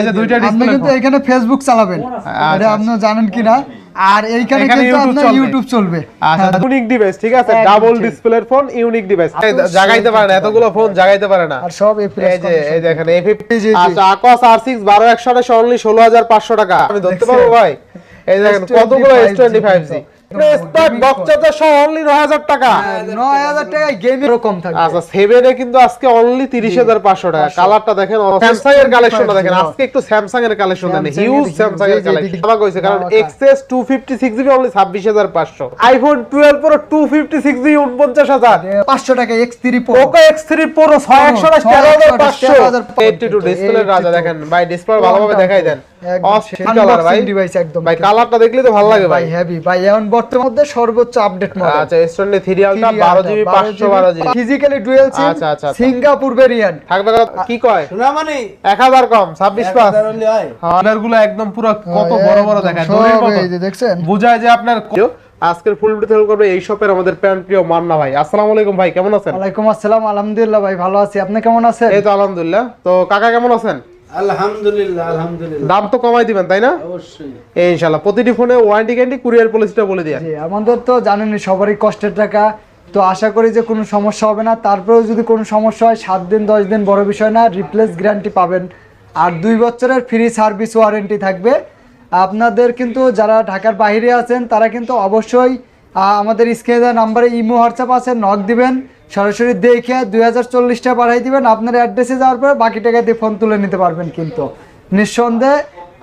এই যে দুইটা আপনি কিন্তু এখানে ফেসবুক চালাবেন। এটা আপনি জানেন কিনা? আর এইখানে কিন্তু আপনার ইউটিউব চলবে। আচ্ছা ইউনিক ডিভাইস ঠিক আছে? ডাবল। ডিসপ্লের ফোন ইউনিক ডিভাইস জাগাইতে পারে না এতগুলো ফোন জাগাইতে পারে না। আর সব এই যে দেখেন। আচ্ছা আকস অনলি ষোলো হাজার পাঁচশো টাকা। আমি ধরতে পারব ভাই? এই দেখেন কতগুলো এস টোয়েন্টি ফাইভ জি টাকা। গেমেরও কম আচ্ছা সেভেনে কিন্তু আজকে অনলি তিরিশ হাজার পাঁচশো টাকা। কালারটা দেখেন স্যামসাং এর কালেকশনটা দেখেন। আজকে একটু স্যামসাং এর কালেকশন দেন হিউজ স্যামসাং এর জি, জি, কালেকশন জি। অবাক কারণ XS two fifty six GB only ছাব্বিশ হাজার পাঁচশো। IPhone twelve Pro two fifty six GB উনপঞ্চাশ হাজার। পাঁচশো টাকা X three X three Pro ছয় একশো তেরো হাজার পাঁচশো। 13,500 এইটটি টু ডিসপ্লে রাজা দেখেন ভাই ডিসপ্লে ভালোভাবে দেখাই দেন। কালার ভাই। ডিভাইস একদম। ভাই কালারটা দেখলে তো ভালো লাগে ভাই। ভাই হেভি ভাই এখন বর্তমান মধ্যে সর্বোচ্চ আপডেট মডেল আচ্ছা এসট্রেন্ডে থ্রি আলটা বারো জিবি পাঁচশো বারো জিবি। ফিজিক্যালি ডুয়েল সিম আচ্ছা, আচ্ছা, আচ্ছা। সিঙ্গাপুর ভেরিয়েন্ট থাকবে কত? কি কয়? কম হয়। গুলো একদম পুরো বড় বড় দেখায় দড়ির মতো। দেখছেন? বুঝায় যে আপনার আজকের ফুল ভিডিও হেল্প করবে এই শপের আমাদের প্যান্ট প্রিয় মান্না ভাই। আসসালামু আলাইকুম ভাই কেমন আছেন? ওয়ালাইকুম আসসালাম আলহামদুলিল্লাহ ভাই ভালো আছি। আপনি কেমন আছেন? এই তো আলহামদুলিল্লাহ। তো কাকা কেমন আছেন? আলহামদুলিল্লাহ আলহামদুলিল্লাহ। দাম তো কমাই দিবেন তাই না? অবশ্যই। এই ইনশাআল্লাহ প্রতিটি ফোনে ওয়ারেন্টি গ্যারান্টি কুরিয়ার পলিসিটা বলে দিয়া। জি আমাদের তো জানেনই সবারই কষ্টের টাকা। তো আশা করি যে কোনো সমস্যা হবে না। তারপরেও যদি কোনো সমস্যা হয় সাত দিন দশ দিন বড় বিষয় না রিপ্লেস গ্যারান্টি পাবেন। আর দুই বছরের ফ্রি সার্ভিস ওয়ারেন্টি থাকবে। আপনাদের কিন্তু যারা ঢাকার বাইরে আছেন তারা কিন্তু অবশ্যই আমাদের স্ক্রিনে নাম্বারে ইমো হোয়াটসঅ্যাপ আছে নক দিবেন। সরাসরি দেখে দুই হাজার চল্লিশটা পাঠাই দিবেন। আপনার অ্যাড্রেসে যাওয়ার পরে বাকি টাকা দিয়ে ফোন তুলে নিতে পারবেন কিন্তু। নিঃসন্দেহে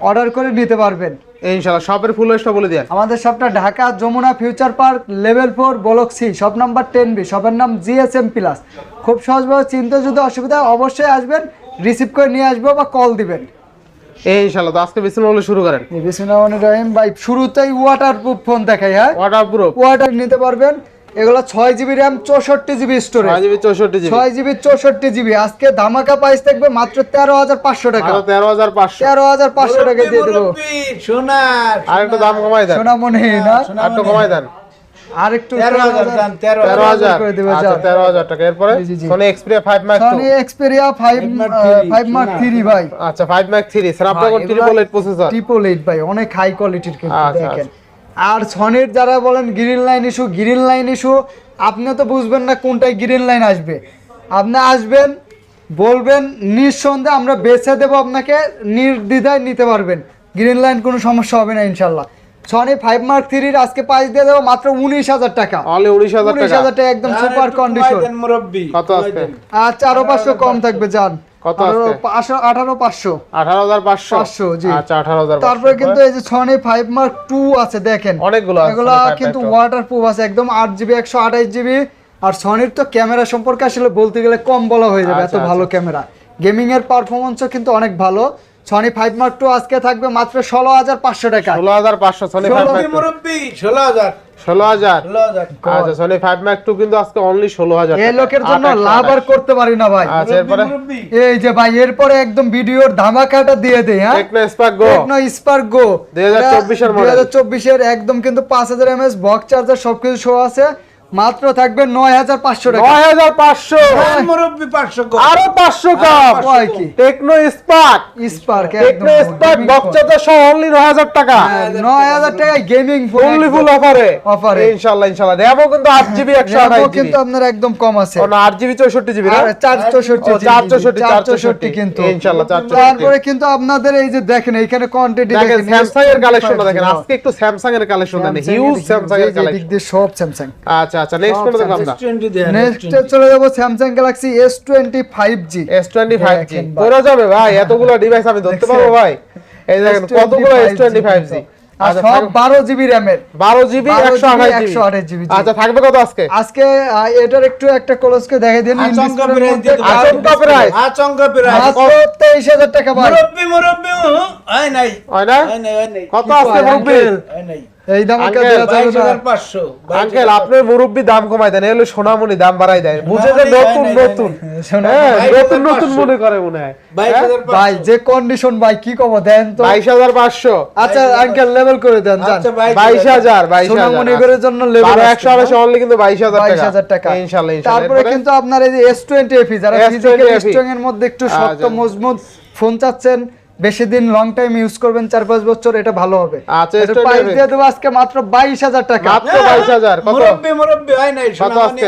অর্ডার করে নিতে পারবেন। ইনশাআল্লাহ শপের ফুল লিস্টটা বলে দিয়া আমাদের শপটা Dhaka Jamuna future park level four block C shop number ten B শপের নাম জিএসএম প্লাস খুব সহজভাবে চিনতে যদি অসুবিধা হয় অবশ্যই আসবেন রিসিভ করে নিয়ে আসব বা কল দিবেন। এই ইনশাআল্লাহ তো আজকে বেশি হলে শুরু করেন। রহিম ভাই শুরুতেই ওয়াটার প্রুফ ফোন দেখাই হ্যাঁ? ওয়াটার নিতে পারবেন। এগুলো ছয় জিবি র্যাম চৌষট্টি জিবি স্টোরেজ ছয় জিবি চৌষট্টি জিবি ছয় জিবি চৌষট্টি জিবি আজকে ধামাকা প্রাইস থাকবে মাত্র তেরো হাজার পাঁচশো টাকা। তেরো হাজার পাঁচশো। তেরো হাজার পাঁচশো টাকা দিয়ে দেবো। আর একটু দাম কমাই দেন। সোনামণি না? আর একটু কমাই দেন। আর একটু তেরো হাজার তেরো হাজার করে দেবে, আচ্ছা তেরো হাজার টাকা। এরপরে। Sony Xperia five Xperia five five mark three ভাই। আচ্ছা five max three Snapdragon triple eight processor triple eight ভাই। অনেক হাই কোয়ালিটির কিন্তু আচ্ছা, দেখেন। আর সনির যারা বলেন green line issue green line issue আপনি তো বুঝবেন না কোনটায় গ্রিন লাইন আসবে। আপনি আসবেন বলবেন নিঃসন্দেহে আমরা বেছে দেবো আপনাকে নির্দ্বিধায় নিতে পারবেন। গ্রিন লাইন কোনো সমস্যা হবে না ইনশাল্লাহ। সনি ফাইভ মার্ক থ্রির আজকে প্রাইস দিয়ে দেবো মাত্র উনিশ হাজার টাকা। উনিশ হাজার টাকা। একদম সুপার কন্ডিশন। আর চারো পাঁচশো কম থাকবে যান। কত আঠারো পাঁচশো- আঠারো হাজার পাঁচশো? 500, জি। আচ্ছা আঠারো হাজার তারপরে কিন্তু এই যে ছনে ফাইভ মার্ক টু আছে দেখেন। অনেকগুলো এগুলা Sony 5 কিন্তু ওয়াটার প্রুফ আছে একদম আট জিবি একশো আঠাইশ জিবি আর সনির তো ক্যামেরা সম্পর্কে আসলে বলতে গেলে কম বলা হয়ে যাবে এত আচ্ছা, ভালো ক্যামেরা গেমিং এর পারফরমেন্সও কিন্তু অনেক ভালো। সনি ফাইভ মার্ক টু আজকে থাকবে মাত্র ষোলো হাজার পাঁচশো টাকা। ষোলো হাজার পাঁচশো সোনি ফাইভ ষোলো হাজার। ষোলো হাজার? আচ্ছা সোনি ফাইভ টু কিন্তু আজকে অনলি ষোলো হাজার এই লোকের জন্য লাভ আর করতে পারি না ভাই। আচ্ছা এরপরে? এই যে ভাই এরপরে একদম ভিডিওর ধামাকাটা দিয়ে দেই হ্যাঁ? Tecno Spark Go Tecno Spark Go 2024 এর model। দুই হাজার চব্বিশের একদম কিন্তু পাঁচ হাজার এমএস বক্স চার্জার সবকিছু শো আছে। মাত্র থাকবে নয় হাজার পাঁচশো টাকা। নয় হাজার পাঁচশো। পাঁচশো আরও পাঁচশো কম। Tecno Spark. Spark Tecno Spark বক্সাতে সহ অনলি নয় হাজার টাকা। নয় হাজার টাকায় গেমিং ফোন ফুললি ফুল অফারে Offer ইনশাল্লাহ ইনশাল্লাহ। র্যামও কিন্তু আট জিবি একশো আঠাশ কিন্তু আপনার একদম কম আছে। না আট জিবি চৌষট্টি জিবি না? চার চৌষট্টি চার চৌষট্টি, চার চার চৌষট্টি চৌষট্টি। কিন্তু। ইনশাল্লাহ, চার তারপরে কিন্তু আপনাদের এই যে দেখেন এইখানে কোয়ান্টিটি দেখেন স্যামসাং এর কালেকশনটা দেখেন। আজকে একটু স্যামসাং এর কালেকশন হিউজ স্যামসাং এর কালেকশন সব স্যামসাং আচ্ছা আচ্ছা নেক্সট কোন দেখো আমরা নেক্সট চলে যাব Samsung Galaxy S twenty five G S25G দেখেন ভাই। পড়ে যাবে ভাই এতগুলো ডিভাইস আমি ধরতে পারব ভাই। এই দেখেন কতগুলো S25G আর আচ্ছা সব বারো জিবি র্যামের 12 জিবি 12 128 জিবি আচ্ছা থাকবে কত আজকে? আজকে এটার একটু একটা ক্লোজকে দেখে দিন। আচমকা। আচমকা তেইশ হাজার টাকা মুরব্বি, মুরব্বি, হয় নাই, হয় না? হয় নাই, হয় নাই, কত আজকে মুরব্বি? হয় নাই। এই দামকে আঙ্কেল, আপনার মুরব্বি দাম কমাই দেন সোনামণি দাম বাড়াই দেয়। বুঝে যে নতুন নতুন। হ্যাঁ নতুন নতুন মনে করে মনে হয়। হ্যাঁ? ভাই যে কন্ডিশন ভাই কি কব দেন তো। বাইশ হাজার পাঁচশো। আচ্ছা আঙ্কেল লেভেল করে দেন আচ্ছা, বাইশ হাজার। বাইশ সোনামণি হাজার বেরের জন্য লেভেল একশো আড়াইশো অনলি কিন্তু বাইশ হাজার বাইশ হাজার টাকা। ইনশাল্লাহ তারপরে কিন্তু আপনার এই যে এস টোয়েন্টি এফি যারা ফিজিক্যাল স্ট্রং এর মধ্যে একটু শক্ত আচ্ছা। মজবুত ফোন চাচ্ছেন বেশি দিন লং টাইম ইউজ করবেন চার পাঁচ বছর এটা ভালো হবে। আচ্ছা, প্রাইস দিয়ে দেবো আজকে মাত্র বাইশ হাজার টাকা। মাত্র বাইশ হাজার কত? মুরব্বি মুরব্বি হয় নাই সোনামণি আজকে?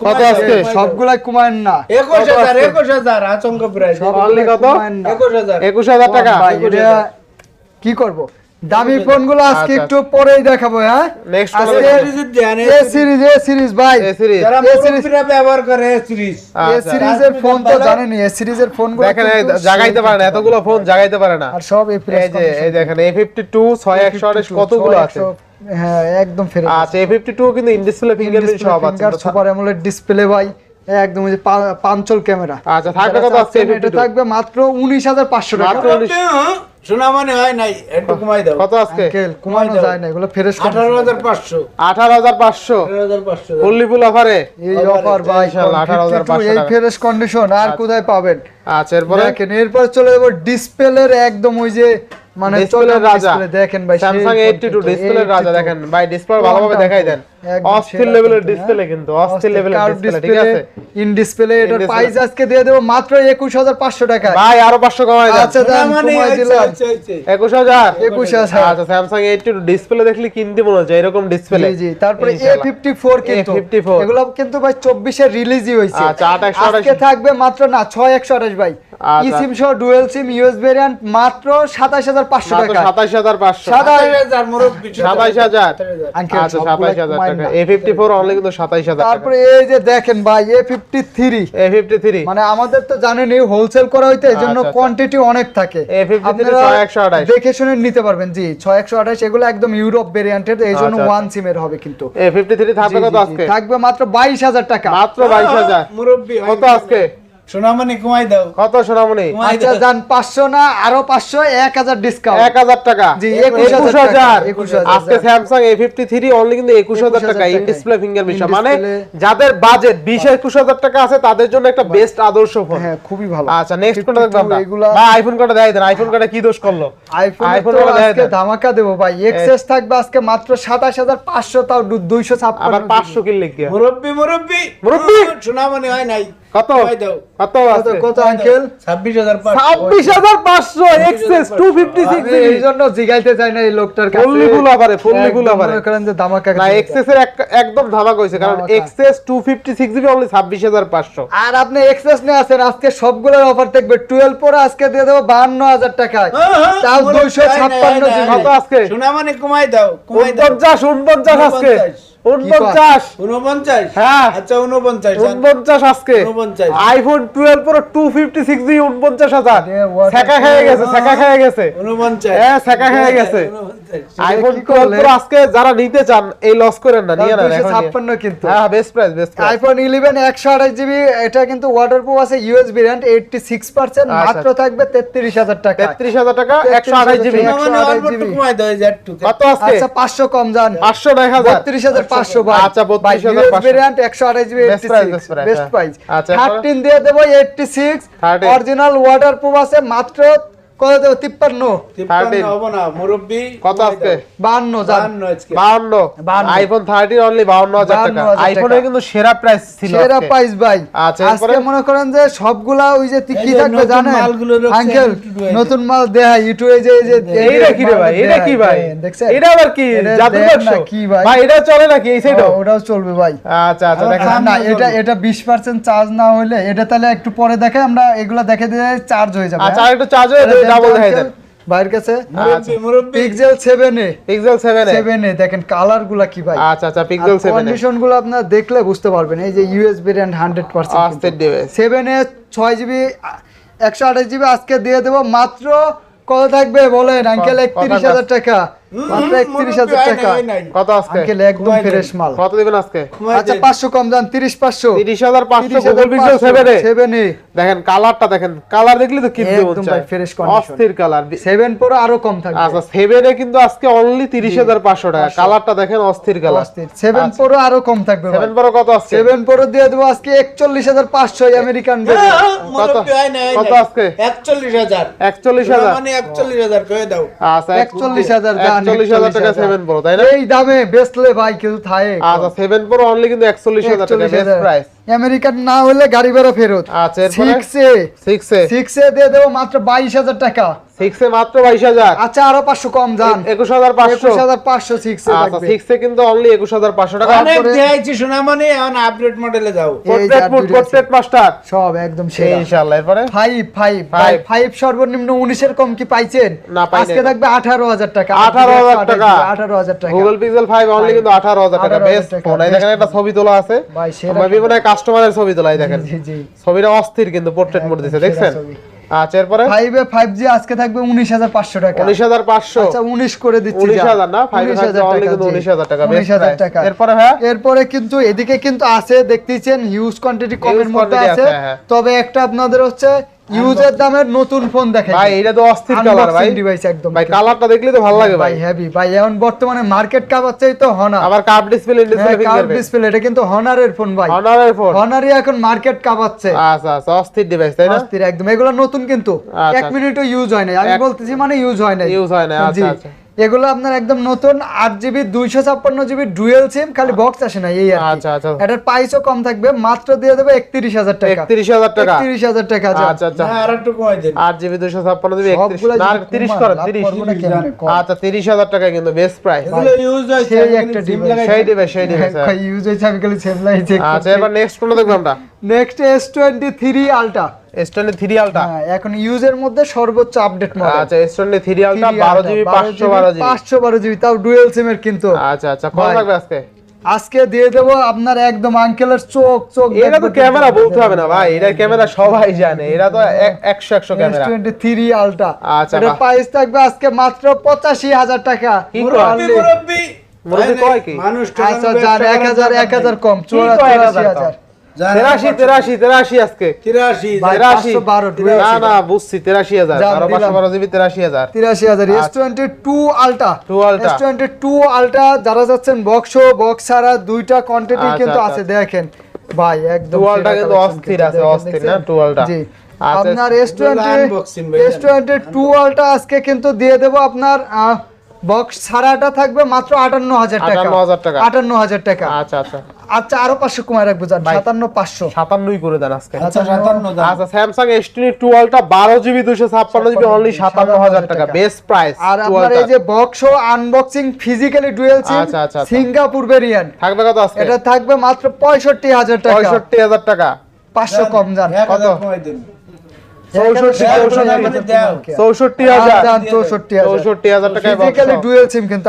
কত আজকে? সবগুলাই কুমায়েন না। একুশ হাজার একুশ হাজার আচমকা প্রাইস কত? একুশ হাজার। একুশ হাজার টাকা। কি করব? দামি ফোনগুলো আজকে আচ্ছা, একটু পরেই দেখাবো হ্যাঁ? Next আজকে A series. Series A series ভাই। A series A series. ব্যবহার করে এ সিরিজ এ আচ্ছা। সিরিজের ফোন তো। জানেনই এ সিরিজের ফোনগুলো দেখেন জাগাইতে পারে না এতগুলো ফোন জাগাইতে পারে না। আর সব এই এই যে এই দেখেন কতগুলো আছে? হ্যাঁ একদম ফেরে আচ্ছা এ ফিফটি টু কিন্তু ইন ডিসপ্লে ফিঙ্গারপ্রিন্ট সব আছে ফিঙ্গার সুপার অ্যামোলেড ডিসপ্লে ভাই। একদম ওই যে পাঞ্চল ক্যামেরা। আচ্ছা থাকবে কত এটা থাকবে মাত্র উনিশ হাজার পাঁচশো টাকা। মাত্র উনিশ। সোনামণি হয় নাই একটু কমাই দাও। কত আজকে? আঙ্কেল কমানো যায় না এগুলো ফেরেশ আঠারো হাজার পাঁচশো। আঠারো হাজার পাঁচশো? আঠারো হাজার পাঁচশো ফুললি ফুল অফারে এই অফার ভাই ইনশাআল্লাহ, 18,500 এই ফ্রেশ কন্ডিশন আর কোথায় পাবেন? আচ্ছা এরপরে? দেখেন এরপর চলে যাব ডিসপ্লের একদম ওই যে মানে রাজা। দেখেন ভাই content, ডিসপ্লের রাজা দেখেন। ভাই ডিসপ্লে ভালোভাবে দেখাই দেন। অস্থির লেভেলের ডিসপ্লে কিন্তু অস্থির লেভেলের ডিসপ্লে ঠিক আছে? ইন ডিসপ্লে এটার প্রাইস আজকে দিয়ে দেবো মাত্র একুশ হাজার পাঁচশো টাকা ভাই আরও পাঁচশো কমাই দেন। আচ্ছা দাম সোনামণি কমাই হয়েছে, দিলাম। হয়েছে, হয়েছে। একুশ হাজার? একুশ হাজার। আচ্ছা স্যামসাং এইটটি টু ডিসপ্লে দেখলে কিনতে মনে হচ্ছে এরকম ডিসপ্লে জি জি তারপরে এ ফিফটি ফোর কিন্তু। A54 এগুলো কিন্তু ভাই চব্বিশের রিলিজই হয়েছে। আচ্ছা, আট একশো আঠাশ। আজকে থাকবে মাত্র না ছয় একশো আঠাশ ভাই। ই আচ্ছা। সিম সহ ডুয়েল সিম ইউএস ভেরিয়েন্ট মাত্র সাতাশ হাজার পাঁচশো মাত্র টাকা। সাতাশ হাজার পাঁচশো। সাদা- আঠাশ হাজার সাতাইশ হাজার আচ্ছা সবগুলো সাতাইশ হাজার কমায় টাকা অনলি কিন্তু টাকা। তারপরে এই যে দেখেন ভাই থ্রি মানে আমাদের তো জানেনই হোলসেল করা হইতে এই জন্য আচ্ছা, আচ্ছা। কোয়ান্টিটি অনেক থাকে। A53 আপনারা 6128 দেখে শুনে নিতে পারবেন জি ছয় একশো আঠাশ এগুলো একদম ইউরোপ ভেরিয়েন্টের এই জন্য আচ্ছা, ওয়ান সিমের হবে কিন্তু। এ ফিফটি থ্রি থাকবে কত। আজকে? থাকবে মাত্র বাইশ হাজার টাকা। মাত্র বাইশ হাজার। মুরব্বি কত আজকে? সোনামণি কমাই দাও। কত সোনামণি? আচ্ছা দাও। যান না আরও পাঁচশো এক ডিসকাউন্ট এক হাজার টাকা? জি, 21,000 21,000 আজকে Samsung A fifty three only কিন্তু 21,000 টাকা ইন ডিসপ্লে ফিঙ্গার মিশা মানে যাদের বাজেট বিশ একুশ হাজার টাকা আছে তাদের জন্য একটা বেস্ট আদর্শ ফোন হ্যাঁ খুবই ভালো। আচ্ছা নেক্সট কোনটা দেখব আমরা ভাই আইফোন কটা দেখাই দেন আইফোন কটা কি দোষ করল? আইফোন দেখাই দেন। ধামাকা দেবো ভাই। এক্সেস থাকবে আজকে মাত্র সাতাশ হাজার পাঁচশো তাও দুইশো ছাপ্পান্ন আবার পাঁচশো কিনলে কি হয়? মুরব্বি মুরব্বি। মুরব্বি? সোনামণি হয় নাই। কত? কত কত আঙ্কেল? ছাব্বিশ হাজার ছাব্বিশ হাজার টু ফিফটি সিক্স জন্য জিগাইতে চাই না এই লোকটার কাছে। ফুললি ফুল আবারে ফুললি ফুল একদম আবারে যে ধামাকা না এক্সেস এর একদম ধামাক হয়েছে কারণ ধামাকা। XS two fifty six GB only ছাব্বিশ হাজার পাঁচশো। আর আপনি এক্সেস নিয়ে আছেন আজকে সবগুলোর অফার থাকবে। টুয়েলভ পরে আজকে দিয়ে দেবো বাহান্ন হাজার টাকায় তাও দুইশো ছাপ্পান্ন জিবি। কত আজকে? সোনামণি কমাই দাও কমাই দাও। আজকে। উনপঞ্চাশ। উনপঞ্চাশ? হ্যাঁ। আচ্ছা উনপঞ্চাশ। উনপঞ্চাশ আজকে। উনপঞ্চাশ। IPhone twelve Pro two fifty six G উনপঞ্চাশ হাজার। আরে, খেয়ে গেছে সেকা খেয়ে গেছে। উনপঞ্চাশ। হ্যাঁ, সেকা খেয়ে গেছে। আইফোন টুয়েলভ প্রো আজকে যারা নিতে চান এই লস করেন না নিয়ে নেন দুইশো এখন নিয়ে। ছাপ্পান্ন কিন্তু। হ্যাঁ best price best iPhone eleven একশো আঠাশ জিবি এটা কিন্তু ওয়াটার প্রুফ আছে US variant eighty six percent আচ্ছা। মাত্র থাকবে তেত্রিশ হাজার টাকা। তেত্রিশ হাজার টাকা একশো আঠাশ জিবি টাকা। সোনামণি অল্প 128 একটু GB কমাই দাও এই যে একটু। কত আজকে? আচ্ছা পাঁচশো কম যান। পাঁচশো হাজার। বত্রিশ হাজার পাঁচশো ভাই আচ্ছা, 32,500 ভেরিয়েন্ট একশো আঠাশ GB Best price, best price, best. Price আচ্ছা, এরপরে? থার্টিন দিয়ে দেবো eighty six 13 original water proof আছে মাত্র কত দেবো তিপ্পান্ন তিপ্পান্ন হব না, মুরব্বি। কত আজকে? বাহান্ন বাহান্ন আজকে। বাউন্ন বাউন্ন। আইফোন থার্টিন অনলি বাউন্ন হাজার টাকা। আইফোনের কিন্তু সেরা প্রাইস ছিল সেরা প্রাইস ভাই। আচ্ছা, আজকে মনে করেন যে সবগুলা ওই যে কি থাকবে নতুন জানেন? আঙ্কেল একটু নতুন মাল দেয়া ইউটিউব যে যে এইটা কি রে ভাই? এটা কি ভাই? দেখছেন? এটা আবার কি? জাদু বাক্স কি ভাই? ভাই এটা চলে নাকি এই সাইডও ওটাও চলবে ভাই। আচ্ছা আচ্ছা দেখেন। না এটা এটা বিশ পার্সেন্ট চার্জ না হলে এটা তাহলে একটু পরে দেখে আমরা এগুলা দেখে দিয়ে চার্জ হয়ে যাবে আচ্ছা হ্যাঁ? একটু চার্জ হয়ে দেন ডাবল তো দেখাই দেন ভাইয়ের কাছে। পিক্সেল 7 এ। পিক্সেল 7 এ। 7 এ দেখেন কালারগুলা কি ভাই? আচ্ছা আচ্ছা পিক্সেল 7 এ। কন্ডিশনগুলো আপনারা দেখলে বুঝতে পারবেন। এই যে ইউএস র্যান্ড হান্ড্রেড পার্সেন্ট আস্তে দেবে সেভেন এ ছয় জিবি একশো আঠাশ জিবি আজকে দিয়ে দেবো। মাত্র কত থাকবে বলেন? আঙ্কেল 31000 টাকা? মাত্র টাকা। কত আজকে? আঙ্কেল একদম ফ্রেশ মাল। কত দিবেন আজকে? আচ্ছা দেন। পাঁচশো কম যান তিরিশ পাঁচশো। 30500 Google Pixel 7 A. Seven A. দেখেন কালারটা দেখেন। কালার দেখলে তো কিনতে একদম ভাই, চায় fresh অস্থির কালার সেভেন পরে আরও কম থাকবে। আচ্ছা 7 এ কিন্তু আজকে অনলি 30500 টাকা। কালারটা দেখেন অস্থির কালার সেভেন পরে আরও কম থাকবে 7 বড় কত আজকে? সেভেন পরে দিয়ে দেবো আজকে একচল্লিশ হাজার পাঁচশো আমেরিকান মুরব্বি, নাই, কত আজকে? একচল্লিশ হাজার। 41000 সোনামণি একচল্লিশ হাজার দাও। আচ্ছা একচল্লিশ হাজার দান একচল্লিশ হাজার। টাকা সেভেন প্রো তাই না? এই দামে বেচলে ভাই কিছু থাকে আচ্ছা সেভেন প্রো অনলি কিন্তু একচল্লিশ হাজার টাকা বেস্ট প্রাইস আমেরিকান না হলে গাড়ি ভাড়া ফেরত। আচ্ছা সিক্স সিক্স সিক্স দিয়ে দেবো মাত্র বাইশ হাজার টাকা। সিক্স মাত্র বাইশ হাজার? আচ্ছা আরও পাঁচশো কম যান। একুশ হাজার পাঁচশো? একুশ হাজার পাঁচশো সিক্স এ আচ্ছা থাকবে। সিক্স এ কিন্তু অনলি একুশ হাজার পাঁচশো টাকা। অনেক তারপরে- দেখাইছি সোনামণি এখন আপডেট মডেলে যাও। পোর্ট্রেট মুড পোর্ট্রেট মাস্টার সব একদম সেরা। ইনশাআল্লাহ এরপরে? Five five. ফাইভ সর্বনিম্ন উনিশের কম কি পাইছেন? না, পাই আজকে থাকবে আঠারো হাজার টাকা। 18,000 টাকা। আঠারো হাজার টাকা। গুগল পিক্সেল ফাইভ অনলি কিন্তু আঠারো হাজার টাকা। 18,000 বেস্ট ফোন এই দেখেন একটা ছবি তোলা আছে। ভাই, সেরা মেবি কাস্টমারের ছবি তোলাই দেখেন। ছবিটা অস্থির কিন্তু পোর্ট্রেট মোড দিছে দেখছেন। আচ্ছা এরপরে? ফাইভ এ 5G আজকে থাকবে উনিশ হাজার পাঁচশো টাকা। উনিশ হাজার পাঁচশো। আচ্ছা উনিশ করে দিচ্ছি উনিশ যা। হাজার না? ফাইভ 19,000 অনলি কিন্তু জি। উনিশ হাজার টাকা 19,000 বেস্ট টাকা। এরপরে হ্যাঁ? এরপরে কিন্তু এদিকে কিন্তু আছে দেখতেছেন হিউজ কোয়ান্টিটি কমের মধ্যে আছে। আছে, হ্যাঁ। তবে একটা আপনাদের হচ্ছে ইউজের দামের নতুন ফোন দেখেন। ভাই এটা তো অস্থির কালার ভাই। ডিভাইস একদম। ভাই কালারটা দেখলে তো ভালো লাগে ভাই হেভি ভাই এখন বর্তমানে মার্কেট কাপাচ্ছেই তো হনার আবার curve display display curve display এটা কিন্তু হনারের ফোন ভাই। হনারের ফোন হনারই এখন মার্কেট কাপাচ্ছে আচ্ছা আচ্ছা অস্থির ডিভাইস তাই না? অস্থির একদম। এগুলো নতুন কিন্তু। আচ্ছা, এক মিনিটও ইউজ হয় নাই। আমি বলতেছি মানে ইউজ হয় না ইউজ হয় না আচ্ছা, আচ্ছা। এগুলো আপনার একদম নতুন আট জিবি দুইশো ছাপ্পান্ন জিবি ডুয়েল সিম খালি বক্স আসে না এই আচ্ছা, আচ্ছা। এটার প্রাইসও কম থাকবে মাত্র দিয়ে দেবে একত্রিশ হাজার টাকা। একত্রিশ হাজার টাকা? একত্রিশ হাজার টাকা আচ্ছা। আচ্ছা আর একটু কমাই দেন। আট জিবি দুশো ছাপ্পান্ন জিবি তিরিশ করে তিরিশ। আচ্ছা তিরিশ হাজার টাকা কিন্তু বেস্ট প্রাইস এগুলো ইউজ হয় সেই একটা। সেই ডিভাইস ভাই, use হয়েছে আমি খালি আচ্ছা এবার নেক্সট কোনটা দেখব আমরা? Next S23 Ultra। S twenty three স্ট্যান্ডে 3 এখন ইউজের মধ্যে সর্বোচ্চ আপডেট মডেল আচ্ছা 12 জিবি 512 জিবি 512 জিবি তাও ডুয়াল সিম এর কিন্তু। আচ্ছা আচ্ছা কত লাগবে আজকে? আজকে দিয়ে দেব আপনার একদম আঙ্কেলের চোখ চোখ তো ক্যামেরা বলতে হবে না ভাই ক্যামেরা সবাই জানে। এরা তো 100 100 ক্যামেরা 23 আলটা আচ্ছা এটা প্রাইস থাকবে আজকে মাত্র 85000 টাকা। মুরব্বি মুরব্বি কয় কি? মানুষ আচ্ছা 1000 1000 কম 84000 তেরাশি তেরাশি তেরাশি আজকে। তিরাশি ভাই, তেরাশি 512 না না বুঝছি তেরাশি হাজার। বারো পাঁচশো বারো জিবি তেরাশি হাজার। তিরাশি হাজার। এস টোয়েন্টি টু আলটা 2 Ultra। এস টোয়েন্টি টু আলটা যারা যাচ্ছেন বক্স বক্স ছাড়া দুইটা কোয়ান্টিটি কিন্তু। আছে দেখেন। ভাই একদম টুয়ালটা সেরা কিন্তু অস্থির আছে, অস্থির দেখছেন? না, টুয়ালটা। জি। আচ্ছা, আপনার S twenty S twenty two Ultra আজকে কিন্তু দিয়ে দেবো আপনার বক্স ছাড়াটা থাকবে মাত্র আটান্ন হাজার টাকা। 58,000 টাকা। আটান্ন হাজার টাকা। আচ্ছা আচ্ছা। আচ্ছা আরও পাঁচশো কমায় রাখব যান। সাতান্ন পাঁচশো সাতান্নই করে দেন আজকে। আচ্ছা আচ্ছা স্যামসাং এস টোয়েন্টি টুয়েলভটা বারো জিবি দুশো ছাপ্পান্ন জিবি অনলি সাতান্ন হাজার টাকা। বেস্ট প্রাইস আর আপনার এই যে বক্স ও আনবক্সিং ফিজিক্যালি ডুয়েল সিম আচ্ছা, আচ্ছা, আচ্ছা। সিঙ্গাপুর ভেরিয়েন্ট থাকবে কত আজকে? এটা থাকবে মাত্র পঁয়ষট্টি হাজার টাকা। পঁয়ষট্টি হাজার টাকা। পাঁচশো কম যান। হাজার কত?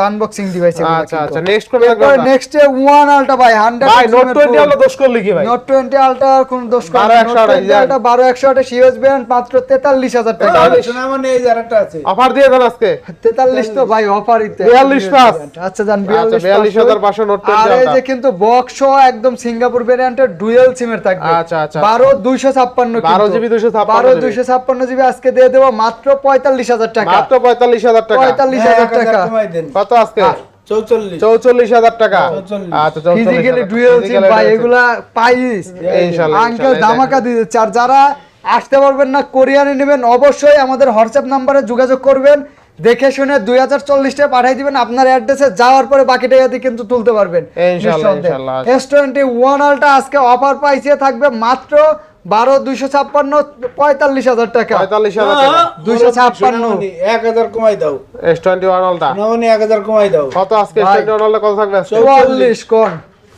আনবক্সিং ডিভাইস আচ্ছা আচ্ছা নেক্সট কোন লাগবে এরপর আপনার? নেক্সট ওয়ান আলটা ভাই হান্ড্রেড ভাই নোট টোয়েন্টি আমরা দোষ করলি কি ভাই? নোট টোয়েন্টি আলটা কোন দোষ করে 12 একশো আঠাশ, যান। আলটা বারো একশো আঠাশ ইউএস ব্যান্ড মাত্র তেতাল্লিশ হাজার টাকা। সোনামণি এই যারাটা আছে। অফার দিয়ে দেন আজকে। তেতাল্লিশ তো ভাই অফারিতে 42 পাস। আচ্ছা যান আচ্ছা আর এই যে কিন্তু বক্স একদম সিঙ্গাপুর ভেরিয়েন্টের ডুয়েল সিমের থাকবে। আচ্ছা, আচ্ছা। বারো দুইশো ছাপ্পান্ন 12 GB 256 বারো GB দুইশো ছাপ্পান্ন জিবি আজকে দিয়ে দেবো মাত্র পঁয়তাল্লিশ হাজার টাকা। মাত্র পঁয়তাল্লিশ হাজার টাকা। পঁয়তাল্লিশ হাজার হাজার টাকা। কত আজকে? চৌচল্লিশ। চৌচল্লিশ হাজার টাকা। আচ্ছা ফিজিক্যালি ডুয়েল সিম ভাই এগুলা পাইস ইনশাআল্লাহ, আঙ্কেল ধামাকা দিয়ে দিচ্ছে। আর যারা আসতে পারবেন না কোরিয়ানে নেবেন অবশ্যই আমাদের হোয়াটসঅ্যাপ নাম্বারে যোগাযোগ করবেন। দেখে শুনে দুই হাজার চল্লিশটা পাঠিয়ে দিবেন। আপনার অ্যাড্রেসে যাওয়ার পরে বাকি টাকা কিন্তু তুলতে পারবেন। এস টোয়েন্টি ওয়ান আলটা আজকে অফার পাইছে থাকবে মাত্র বারো দুইশো ছাপ্পান্ন পঁয়তাল্লিশ হাজার টাকা। পঁয়তাল্লিশ হাজার টাকা। দুইশো ছাপ্পান্ন। এক হাজার কমাই দাও। এস টোয়েন্টি ওয়ান অলটা সোনামণি এক হাজার কমাই দাও। কত আজকে এস ভাই। টোয়েন্টি ওয়ান অলটা কত থাকবে? চুয়াল্লিশ কোন?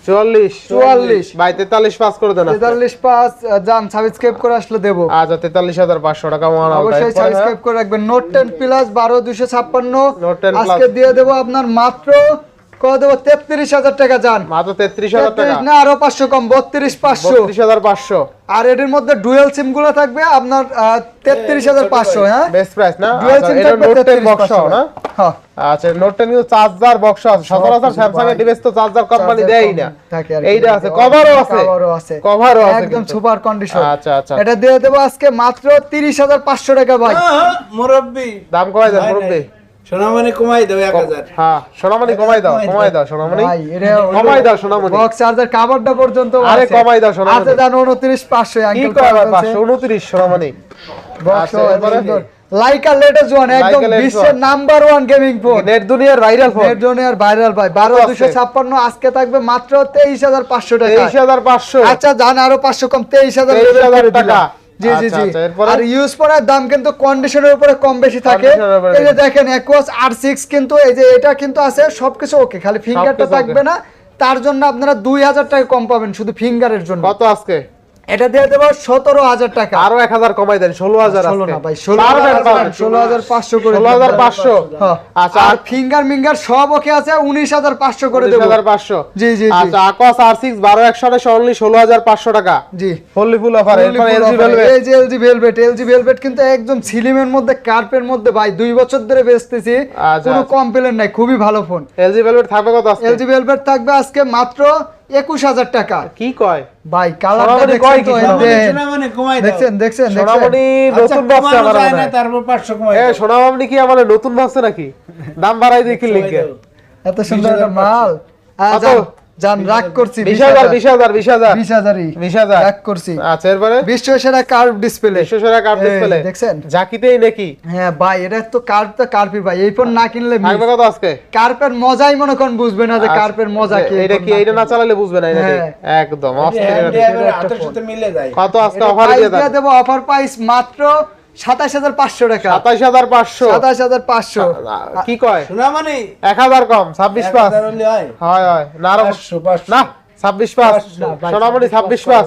চুয়াল্লিশ। চুয়াল্লিশ। ভাই তেতাল্লিশ পাস করে দেন। তেতাল্লিশ পাঁচ যান সাবস্ক্রাইব করে আসলে দেবো। আচ্ছা তেতাল্লিশ হাজার পাঁচশো টাকা ওয়ান অবশ্যই সাবস্ক্রাইব করে রাখবেন। নোট টেন প্লাস বারো দুশো ছাপ্পান্ন। Note 10 Plus। আজকে দিয়ে দেবো আপনার মাত্র কত দেবো তেত্রিশ হাজার টাকা যান। মাত্র তেত্রিশ হাজার টাকা? না আরও পাঁচশো কম বত্রিশ পাঁচশো। বত্রিশ হাজার পাঁচশো। আর এটির মধ্যে ডুয়েল সিমগুলো থাকবে আপনার তেত্রিশ হাজার পাঁচশো হ্যাঁ? বেস্ট প্রাইস না? ডুয়েল আচ্ছা, সিম থাকবে তেত্রিশ বক্স না? হ্যাঁ? আচ্ছা নোট টেন কিন্তু চার্জার বক্স আছে সচরাচর স্যামসাং এর ডিভাইস তো চার্জার কোম্পানি Charger দেয় না। থাকে আর কি। এইটা আছে কভারও আছে কভারও আছে। কভারও আছে একদম সুপার কন্ডিশন আচ্ছা আচ্ছা। এটা দিয়ে দেবো আজকে মাত্র তিরিশ হাজার পাঁচশো টাকা ভাই। হ্যাঁ, মুরব্বি। দাম কমাই দেন মুরব্বি। সোনামণি কমাই দাও এক হাজার। হ্যাঁ সোনামণি কমাই দাও কমাই কমাই দাও সোনামণি। কমাই দাও সোনামণি। বক্স চার্জার কাভারটা পর্যন্ত আরে কমাই দাও সোনামণি। আছে জানো উনত্রিশ পাঁচশো কি আঙ্কেল কয় আবার পাঁচশো? উনত্রিশ সোনামণি। বক্স লাইকা লেটেস্ট ওয়ান একদম বিশ্বের number one gaming phone net দুনিয়ার ভাইরাল ফোন নেট ভাই। আজকে থাকবে মাত্র তেইশ হাজার পাঁচশো টাকা। তেইশ হাজার পাঁচশো। আচ্ছা জান আরও পাঁচশো কম তেইশ হাজার 23,000 টাকা। জি জি আচ্ছা, জি। আচ্ছা, আর ইউজ করার দাম কিন্তু কন্ডিশনের উপরে কম বেশি থাকে। এই যে দেখেন একোয়াস আর সিক্স কিন্তু এই যে এটা কিন্তু আছে সবকিছু ওকে খালি ফিঙ্গারটা থাকবে না। তার জন্য আপনারা দুই হাজার টাকা কম পাবেন শুধু ফিঙ্গারের জন্য। কত আজকে? এটা দিয়ে দেবো সতেরো হাজার টাকা। আরও এক হাজার কমাই দেন ষোলো হাজার ষোলো হাজার পাঁচশো করে ষোলো হাজার পাঁচশো। হ্যাঁ। আচ্ছা আর ফিঙ্গার মিঙ্গার সব ওকে আছে উনিশ হাজার পাঁচশো করে দেবো। হাজার পাঁচশো। জি, জি। আচ্ছা আকস আর সিক্স বারো একশো আঠাশ অনলি ষোলো হাজার পাঁচশো টাকা। জি। ফুললি ফুল অফার এলজি এই যে এলজি ভেলভেট এলজি ভেলভেট কিন্তু একদম সিলিমের মধ্যে কার্পের মধ্যে ভাই দুই বছর ধরে বেচতেছি। আচ্ছা, কোনো আচ্ছা। কমপ্লেন নাই খুবই ভালো ফোন এলজি ভেলভেট থাকবে কত এলজি ভেলভেট থাকবে আজকে মাত্র একুশ হাজার টাকা। কি কয়? ভাই কালারটা দেখছেন তো দাও। দেখছেন দেখছেন দেখছেন। সোনামণি আচ্ছা, নতুন ভাবছে আমার যায় মনে না। তারপর পাঁচশো কমাই সোনামণি কি আমার নতুন ভাবছে নাকি? দাম বাড়াই দিয়ে কি লিখে। এত সুন্দর একটা মাল। আ, যান রাগ করছি বিশ হাজার বিশ হাজার বিশ হাজার। বিশ হাজারই। বিশ হাজার। রাগ করছি। আচ্ছা এরপরে? বিশ্ব সেরা কার্ভ ডিসপ্লে বিশ্বসেরা কাপ ডিসপ্লে দেখছেন? জাকিতেই নাকি? হ্যাঁ ভাই এটা তো কার্ভ তো কার্ভই ভাই। এই ফোন না কিনলে। থাকবে কত আজকে? কার্পের মজাই মনে করেন বুঝবে না যে আচ্ছা, কার্পের মজা কি এটা কি এইটা না চালালে বুঝবে না এটা হ্যাঁ। একদম এটা অস্থির এটা। কত আজকে অফার দিয়ে দেবো অফার প্রাইস মাত্র সাতাশ হাজার পাঁচশো টাকা। সাতাইশ হাজার পাঁচশো। সাতাশ হাজার পাঁচশো। কি কয়? সোনামণি, এক হাজার কম ছাব্বিশ পাঁচ। হয়। হয় না। না ছাব্বিশ পাঁচ। পাঁচশো। সোনামণি ছাব্বিশ পাঁচ।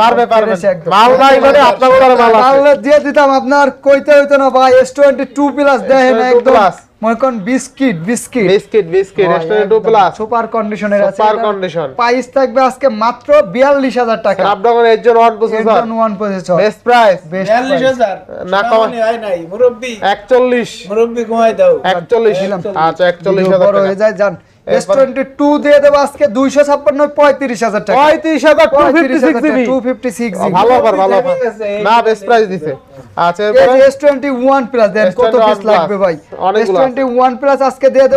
পারবে পারবে। মাল নাই মানে আপনার মাল দিয়ে দিতাম আপনার কইতে হইতো না ভাই এস টোয়েন্টি টু প্লাস দেয় S22 একদম। ময়কন biscuit biscuit. Biscuit biscuit restaurant plus super কন্ডিশনের আছে। Super condition. প্রাইস থাকবে আজকে মাত্র 42000 টাকা। Snapdragon eight gen 1 processor eight gen 1 processor best price 42000 না কম হয় নাই। মুরব্বি। 41 মুরব্বি ঘুমাই দাও। 41 আচ্ছা 41000 টাকা বড় হয়ে যায় জান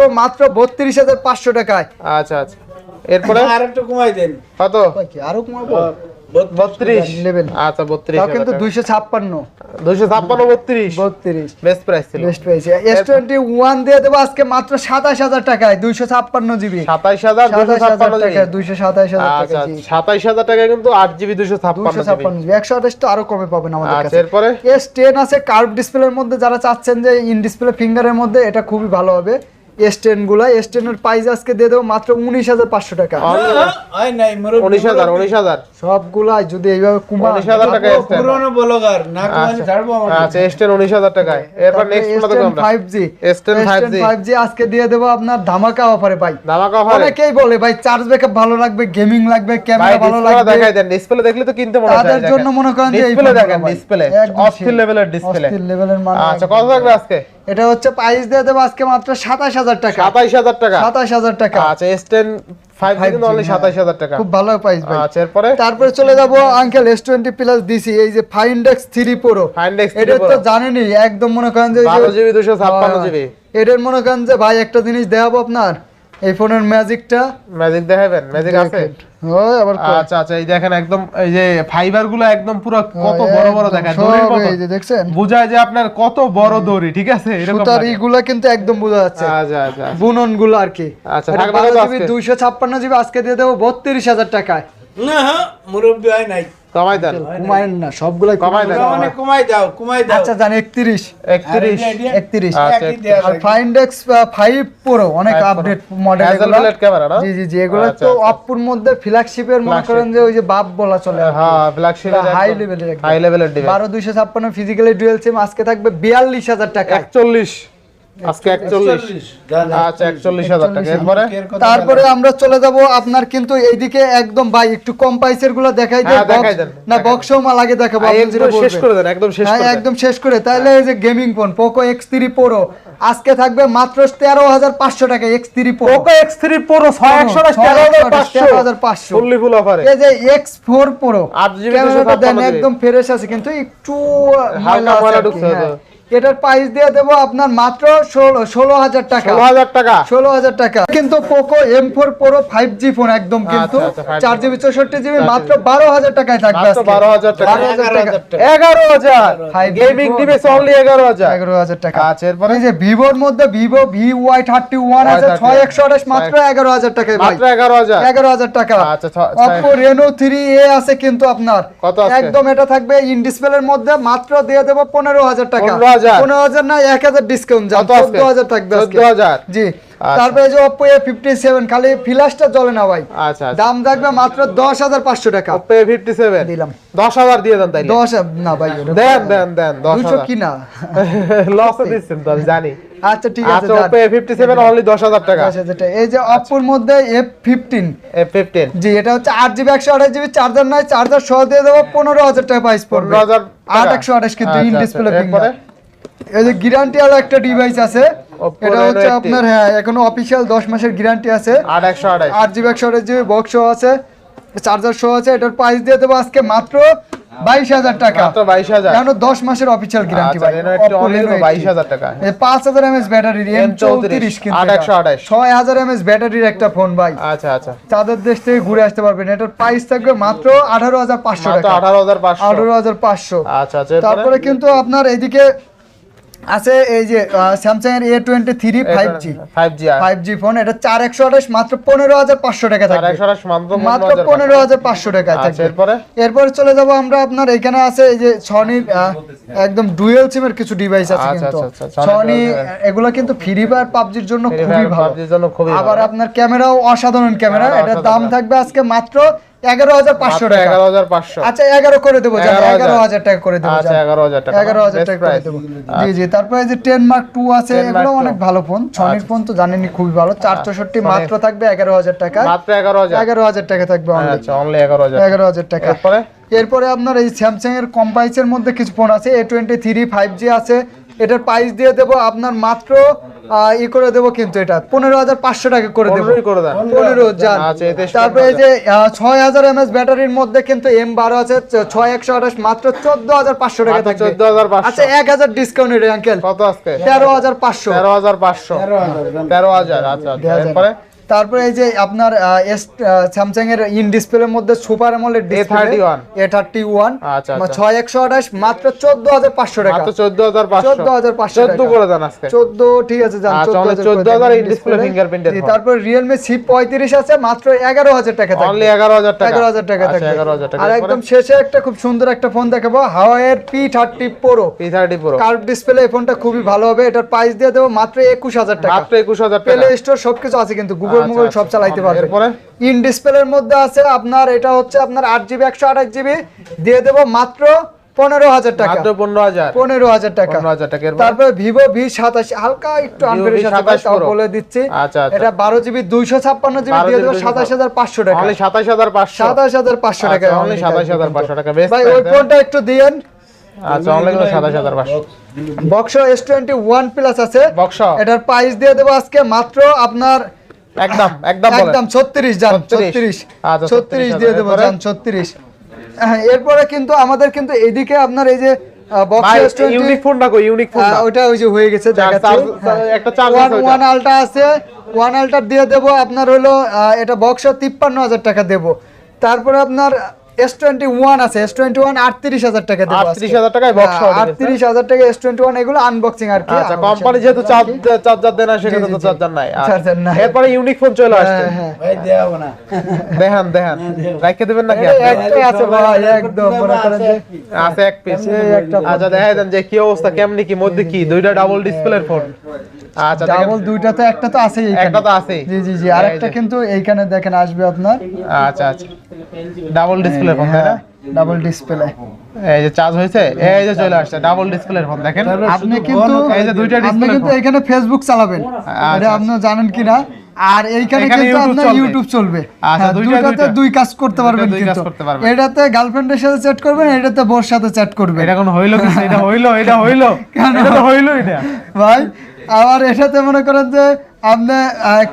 মাত্র বত্রিশ হাজার পাঁচশো টাকায়। আচ্ছা আচ্ছা। এরপরে? আর একটু কমাই দেন। কত? আরও কমাবো? আচ্ছা কিন্তু বেস্ট প্রাইস ছিল। বেস্ট দিয়ে দেবো আজকে মাত্র টাকায় জিবি। টাকা আচ্ছা টাকা টাকা কিন্তু জিবি জিবি। তো আরও কমে পাবেন আমাদের আচ্ছা কাছে। এরপরে? আছে কার্ভ ডিসপ্লের মধ্যে যারা চাচ্ছেন যে ইন ডিসপ্লে ফিঙ্গারের মধ্যে এটা খুবই ভালো হবে। এস টেনগুলা এস টেন প্রাইস আজকে দিয়ে দেবো মাত্র উনিশ হাজার পাঁচশো টাকা। না, নাই, মুরব্বি, উনিশ হাজার উনিশ হাজার। সবগুলাই যদি এইভাবে কুমার উনিশ হাজার টাকা ও, ব্লগার, না কমাইলে ছাড়বো আমাকে। আচ্ছা এস টেন উনিশ হাজার টাকায়। এরপর নেক্সট কোনটা? আমরা five G S10 5G five G আজকে দিয়ে দেবো আপনার ধামাকা অফারে ভাই। ধামাকা অফারে অনেকেই বলে ভাই চার্জ ব্যাকআপ ভালো লাগবে গেমিং লাগবে ক্যামেরা ভালো লাগবে। দেখাই দেন ডিসপ্লে দেখলে তো কিনতে মনে হয় তাদের জন্য মনে করেন যে ডিসপ্লে দেখেন ভাই। ডিসপ্লে অস্থির লেভেলের ডিসপ্লে অস্থির লেভেলের মান আচ্ছা কত থাকবে আজকে? এটা হচ্ছে প্রাইস দিয়ে দেবো আজকে মাত্র সাতাশ হাজার টাকা। সাতাইশ হাজার টাকা? সাতাশ হাজার টাকা। আচ্ছা এস টেন ফাইভ কিন্তু অনলি হ্যাঁ। সাতাইশ হাজার টাকা। খুব ভালো প্রাইস ভাই। আচ্ছা এরপরে? তারপরে চলে যাব আঙ্কেল এস টোয়েন্টি প্লাস দিসি এই যে ফাইন্ডেক্স থ্রি প্রো 3 এটা তো। জানেনই একদম মনে করেন যে বারো জিবি দুশো ছাপ্পান্ন হ্যাঁ, জিবি এটার মনে করেন যে ভাই একটা জিনিস দেখাবো আপনার? এই ফোনের ম্যাজিকটা ম্যাজিক দেখাবেন? ম্যাজিক আছে? হয় আবার আচ্ছা আচ্ছা এই দেখেন একদম এই যে ফাইবারগুলো একদম পুরো কত বড় বড় দেখায় দড়ির মতো। এই যে দেখছেন? বুঝায় যে আপনার কত বড় দড়ি ঠিক আছে? এরকম সুতার। ইগুলা কিন্তু একদম বোঝা যাচ্ছে। আচ্ছা আচ্ছা বুননগুলো আর কি। আচ্ছা, থাকবে কত আজকে? দুইশো ছাপ্পান্ন জিবি আজকে দিয়ে দেবো বত্রিশ হাজার টাকায়। না, মুরব্বি হয় নাই। কমাই দেন। কুমায়েন না সবগুলাই কমাই দেন। সোনামণি কমাই দাও, কমাই দাও। আচ্ছা জান একত্রিশ। একত্রিশ। আর এটা- একত্রিশ। আচ্ছা, একই দেয়া আর থাকে। ফাইন্ডেক্স ফাইভ প্রো অনেক আপডেট মডেল blade camera না? জি জি জি এগুলো আচ্ছা, তো আচ্ছা। অপুর মধ্যে ফ্ল্যাগশিপের মনে করেন যে ওই যে বাপ বলা চলে হ্যাঁ ব্ল্যাক হাই লেভেলের হাই লেভেলের ডিভাইস বারো দুইশো ছাপ্পান্ন ফিজিক্যালি ডুয়েল সিম আজকে থাকবে বিয়াল্লিশ হাজার টাকা 41 আজকে 41 একচল্লিশ। দাও, দাও। আচ্ছা 41000 টাকা। এরপরে? তারপরে আমরা চলে যাব আপনার কিন্তু এইদিকে একদম ভাই একটু কম প্রাইসেরগুলো দেখাই দেন। হ্যাঁ, দেখাই দেন, না দেখাই মাল আগে দেখাবো আপনি যেটা একদম শেষ করে দেন একদম শেষ হ্যাঁ করে একদম শেষ করে তাহলে এই যে gaming phone Poco X three আজকে থাকবে মাত্র তেরো হাজার পাঁচশো টাকা X three Pro Poco X3 Pro 6128 13500 fully full অফারে এই যে এক্স ফোর প্রো 8 GB দেন একদম ফ্রেশ আছে কিন্তু একটু হালকা ময়লা ঢুকছে হ্যাঁ। এটার প্রাইস দিয়ে দেবো আপনার মাত্র ষোলো হাজার টাকা। ষোলো হাজার টাকা? ষোলো হাজার টাকা। কিন্তু Poco M four Pro five G phone একদম কিন্তু আচ্ছা, আচ্ছা, 5G চার জিবি চৌষট্টি জিবি মাত্র বারো হাজার টাকায় থাকবে বারো হাজার টাকা। এগারো হাজার গেমিং ডিভাইস অনলি এগারো হাজার। এগারো হাজার টাকা। আচ্ছা এরপরে? যে ভিভোর মধ্যে Vivo V Y thirty one আছে ছয় একশো আঠাশ মাত্র এগারো হাজার টাকায় মাত্র এগারো হাজার। এগারো হাজার টাকা। আচ্ছা, অপো রেনো থ্রি এ আছে কিন্তু আপনার। একদম এটা থাকবে ইন ডিসপ্লের মধ্যে মাত্র দিয়ে দেবো পনেরো হাজার টাকা। 15,000 পনেরো হাজার না এক হাজার ডিসকাউন্ট যান চোদ্দ হাজার থাকবে আজকে। 14,000 জি। আচ্ছা। তারপরে যে অপো এ খালি ফ্ল্যাশটা জ্বলে না ভাই। আচ্ছা আচ্ছা। দাম থাকবে মাত্র টাকা। ওপে ফিফটি দিলাম। দশ হাজার দিয়ে দেন তাইলে। দশ না ভাই দেন দেন দেন দশ দুশো হাজার কি না লসে দিচ্ছেন তো আমি জানি। আচ্ছা ঠিক আছে আচ্ছা অনলি টাকা। এই যে মধ্যে জি এটা হচ্ছে আট জিবি একশো আঠাশ জিবি চার্জার নয় চার্জার সহ দিয়ে দেবো পনেরো হাজার টাকা প্রাইস পড়বে। 15,000 আট টাকা। একশো আঠাশ কিন্তু ইন ডিসপ্লে এরপরে? এই যে গ্যারান্টি আলো একটা ডিভাইস আছে। এটা হচ্ছে আপনার হ্যাঁ এখনও অফিসিয়াল দশ মাসের গ্যারান্টি আছে। আট একশো আঠাশ আট জিবি একশো আঠাশ জিবি বক্স আছে চার্জার সহ আছে এটার প্রাইস দিয়ে দেবো আজকে মাত্র বাইশ হাজার টাকা। বাইশ হাজার। কেন দশ মাসের অফিসিয়াল গ্যারান্টি আচ্ছা 80 বাইশ হাজার টাকা। এই পাঁচ হাজার এমএস ব্যাটারি এম চৌত্রিশ M34 কিন্তু আট একশো আঠাশ। ছয় হাজার এমএস ব্যাটারির একটা ফোন ভাই। আচ্ছা আচ্ছা। চাঁদের দেশ থেকে ঘুরে আসতে পারবেন। এটার প্রাইস থাকবে মাত্র আঠারো হাজার পাঁচশো টাকা। আঠারো হাজার পাঁচশো। আঠারো হাজার পাঁচশো। আচ্ছা আচ্ছা তারপরে কিন্তু আপনার এইদিকে আছে এই যে স্যামসাং এর A twenty three five G five G five G phone এটা চার একশো আঠাশ মাত্র পনেরো হাজার পাঁচশো টাকা থাকবে। মাত্র পনেরো হাজার পাঁচশো। টাকা আচ্ছা থাকবে। এরপরে? এরপরে চলে যাব আমরা আপনার এখানে আছে এই যে সনির একদম ডুয়েল সিম এর কিছু ডিভাইস আছে আচ্ছা, কিন্তু। আচ্ছা, আচ্ছা, সনি dual এগুলো কিন্তু ফ্রি ফায়ার পাবজির জন্য খুবই ভালো। আবার আপনার ক্যামেরাও অসাধারণ ক্যামেরা ক্যামেরা এটার দাম থাকবে আজকে মাত্র এগারো হাজার পাঁচশো টাকা। এগারো হাজার পাঁচশো। আচ্ছা এগারো করে দেবো এগারো হাজার। টাকা করে দেবো আচ্ছা এগারো হাজার টাকা। এগারো হাজার টাকা করে দেবো। জি জি তারপরে যে টেন মার্ক টু আছে এগুলো অনেক ভালো ফোন। সনির ফোন তো জানেনই খুবই ভালো। চার চৌষট্টি মাত্র থাকবে এগারো হাজার টাকা। মাত্র এগারো হাজার। এগারো হাজার টাকা থাকবে। আচ্ছা অনলি এগারো হাজার। এগারো হাজার টাকা। এরপরে? এরপরে আপনার এই স্যামসাং এর কম্পাইসের মধ্যে কিছু ফোন আছে। A twenty three five G আছে। এটার প্রাইস দিয়ে দেবো আপনার মাত্র ই করে দেবো কিন্তু এটা পনেরো হাজার পাঁচশো টাকা করে দেবো। পনেরো যান। আচ্ছা, তারপরে এই যে ছয় হাজার এমএস ব্যাটারির মধ্যে কিন্তু এম বারো আছে ছয় একশো আঠাশ মাত্র চোদ্দ হাজার পাঁচশো টাকা থাকে চোদ্দ হাজার আচ্ছা এক হাজার ডিসকাউন্ট এটা আঙ্কেল কত আজকে? তেরো হাজার পাঁচশো। তেরো হাজার পাঁচশো। তেরো হাজার। তেরো হাজার আচ্ছা তারপরে এই যে আপনার স্যামসাং এর ইন ডিসপ্লের মধ্যে super AMOLED A31 A thirty one. ছয় একশো আঠাশ মাত্র চোদ্দ হাজার পাঁচশো টাকা। মাত্র চোদ্দ হাজার পাঁচশো। 14,500 চোদ্দ। করে দেন আজকে। চোদ্দ ঠিক আছে যান আচ্ছা, চোদ্দ অনেক 14,000 in display fingerprint এর তারপর রিয়েলমি সি পঁয়ত্রিশ আছে মাত্র এগারো হাজার টাকা থাকবে। এগারো হাজার টাকা। এগারো হাজার টাকা আচ্ছা, থাকবে। আর একদম শেষে একটা খুব সুন্দর একটা ফোন দেখাবো হাওয়াইয়ের P thirty Pro P thirty Pro curve display এই ফোনটা খুবই ভালো হবে। এটার প্রাইস দিয়ে দেবো মাত্র একুশ হাজার টাকা। মাত্র একুশ হাজার টাকা। প্লে স্টোর সবকিছু আছে কিন্তু গুগল আচ্ছা, মুগল সব আচ্ছা। চালাইতে পারবে। এরপরে? ইন ডিসপ্লের মধ্যে আছে আপনার এটা হচ্ছে আপনার আট জিবি একশো আঠাশ জিবি দিয়ে দেবো মাত্র পনেরো হাজার টাকা। মাত্র পনেরো হাজার। পনেরো হাজার টাকা। পনেরো হাজার টাকা এরপরে? তারপরে ভিভো ভি সাতাশি হালকা একটু আনফেরিশ আছে ভাই, V27 তাও বলে দিচ্ছি। আচ্ছা, আচ্ছা। এটা বারো জিবি দুইশো ছাপ্পান্ন জিবি দিয়ে দেবো GB সাতাশ হাজার পাঁচশো টাকা। সাতাশ হাজার পাঁচশো। সাতাশ হাজার পাঁচশো টাকা। অনলি সাতাশ হাজার পাঁচশো টাকা। বেশ ভাই ওই ফোনটা একটু দিয়েন। আচ্ছা অনলি সাতাশ হাজার পাঁচশো। Box S twenty one plus আছে। বক্স এটার প্রাইস দিয়ে দেবো আজকে মাত্র আপনার একদম একদম একদম ছত্রিশ যান 36 ছত্রিশ। আচ্ছা, ছত্রিশ 36 দিয়ে দেব এরপরে? যান ছত্রিশ। হ্যাঁ, এরপরে কিন্তু আমাদের কিন্তু এইদিকে আপনার এই যে ইউনিক ইউনিক ওটা ওই যে হয়ে গেছে চার্জ- হ্যাঁ। একটা চার্জ ওয়ান আছে আলটা আছে। ওয়ান আলটা দিয়ে দেবো আপনার হলো এটা বক্স তিপ্পান্ন হাজার টাকা দেবো। তারপরে আপনার এস টোয়েন্টি ওয়ান আছে এস টোয়েন্টি ওয়ান আটত্রিশ হাজার টাকা দেবো 38,000 টাকায় সহ দিবে, আটত্রিশ হাজার টাকা এস টোয়েন্টি ওয়ান এগুলো আনবক্সিং আর কি। আচ্ছা কোম্পানি যেহেতু চার্জার দেয় না সেখানে তো চার্জার নাই। আচ্ছা। চার্জার নাই। এরপরে ইউনিক ফোন চলে আসছে। হ্যাঁ, হ্যাঁ। ভাই দেওয়া না। দেখান দেখান। রাখতে দেবেন নাকি? একটাই আছে ভাই একদম মনে করেন যে আছে এক পিস একটা আচ্ছা দেখাই দেন যে কি অবস্থা কেমনি কি মধ্যে কি? দুইটা ডাবল ডিসপ্লের ফোন আচ্ছা। ডাবল দুইটা তো একটা তো আছেই এইখানে। একটা তো আছেই। জি জি জি আরেকটা কিন্তু এইখানে দেখেন আসবে আপনার। আচ্ছা আচ্ছা। ডাবল ডিসপ্লের ফোন তাই হ্যাঁ না ডাবল ডিসপ্লে এই যে চার্জ হয়েছে এই যে চলে আসছে ডাবল ডিসপ্লের ফোন দেখেন। আপনি কিন্তু এই যে দুইটা আপনি কিন্তু এখানে ফেসবুক চালাবেন। আচ্ছা, এটা আপনি জানেন কিনা? আর এইখানে কিন্তু আপনার ইউটিউব চলবে। আচ্ছা, হ্যাঁ, দুইটা দুইটাতে দুই কাজ করতে পারবেন কিন্তু। এটাতে গার্লফ্রেন্ডের সাথে চ্যাট করবেন এটাতে বোর সাথে চ্যাট করবেন। এটা কোন হইল কি এটা হইল এটা হইল। কেন? এটা তো হইল এটা ভাই আবার এটাতে মনে করেন যে আপনি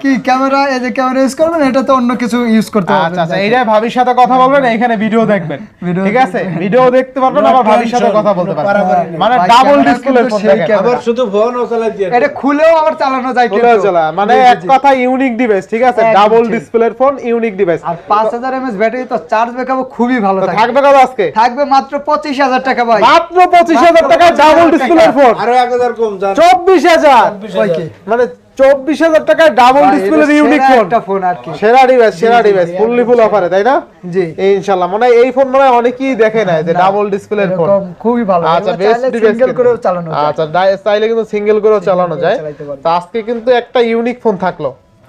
কি ক্যামেরা এই যে ক্যামেরা ইউজ করবেন এটা তো অন্য কিছু ইউজ করতে আচ্ছা পারবেন আচ্ছা এইটাই ভাবির সাথে কথা বলবেন এখানে ভিডিও দেখবেন। ঠিক আছে? ভিডিও দেখতে পারবেন আবার ভাবির সাথে কথা বলতে পারবেন। মানে ডাবল ডিসপ্লে ফোন দেখেন আবার শুধু ফোন ও চালাই দিয়ে এটা খুলেও আবার চালানো যায় কিন্তু। চলা মানে জি, জি, এক কথা ইউনিক ডিভাইস ঠিক আছে? ডাবল। ডিসপ্লের ফোন ইউনিক ডিভাইস আর এমএস ব্যাটারি তো চার্জ ব্যাকআপ খুবই ভালো থাকে। থাকবে কত আজকে? থাকবে মাত্র পঁচিশ হাজার টাকা ভাই। মাত্র পঁচিশ হাজার টাকা। ডাবল ডিসপ্লের ফোন আরও এক হাজার কম জান? মানে চব্বিশ হাজার টাকায় ডাবল ডিসপ্লের ইউনিক ফোন একটা ফোন আর কি। সেরা ডিভাইস সেরা ডিভাইস ফুললি ফুল অফারে তাই না? জি। এই ইনশাল্লাহ মানে এই ফোন মানে অনেকেই দেখে না যে ডাবল ডিসপ্লের ফোন খুবই ভালো। আচ্ছা বেস্ট সিঙ্গেল করেও চালানো যায়। আচ্ছা চাইলে কিন্তু সিঙ্গেল করেও চালানো যায়। তো আজকে কিন্তু একটা ইউনিক ফোন থাকল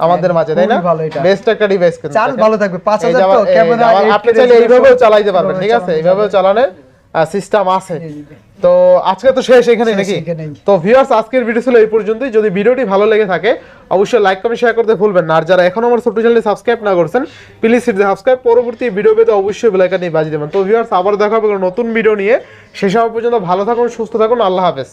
আমাদের মাঝে তাই না। বেস্ট একটা ডিভাইস কিন্তু দেখেন। ভালো থাকবে পাঁচ এই যে হাজার তো ক্যামেরা আপনি চাইলে এইভাবেও চালাইতে পারবেন ঠিক আছে? এইভাবেও চালানোর সিস্টেম আছে। তো আজকে তো শেষ এখানে নাকি। তো ভিউয়ার্স আজকের ভিডিও ছিল এই পর্যন্তই। যদি ভিডিওটি ভালো লেগে থাকে অবশ্যই লাইক কমেন্ট শেয়ার করতে ভুলবেন না। আর যারা এখন আমার ছোট্ট চ্যানেলটি সাবস্ক্রাইব না করছেন প্লিজ হিট সাবস্ক্রাইব পরবর্তী ভিডিও পেতে অবশ্যই বেল আইকন বাজিয়ে দেবেন। তো ভিউয়ার্স আবার দেখা হবে নতুন ভিডিও নিয়ে। সে সময় পর্যন্ত ভালো থাকুন সুস্থ থাকুন। আল্লাহ হাফেজ।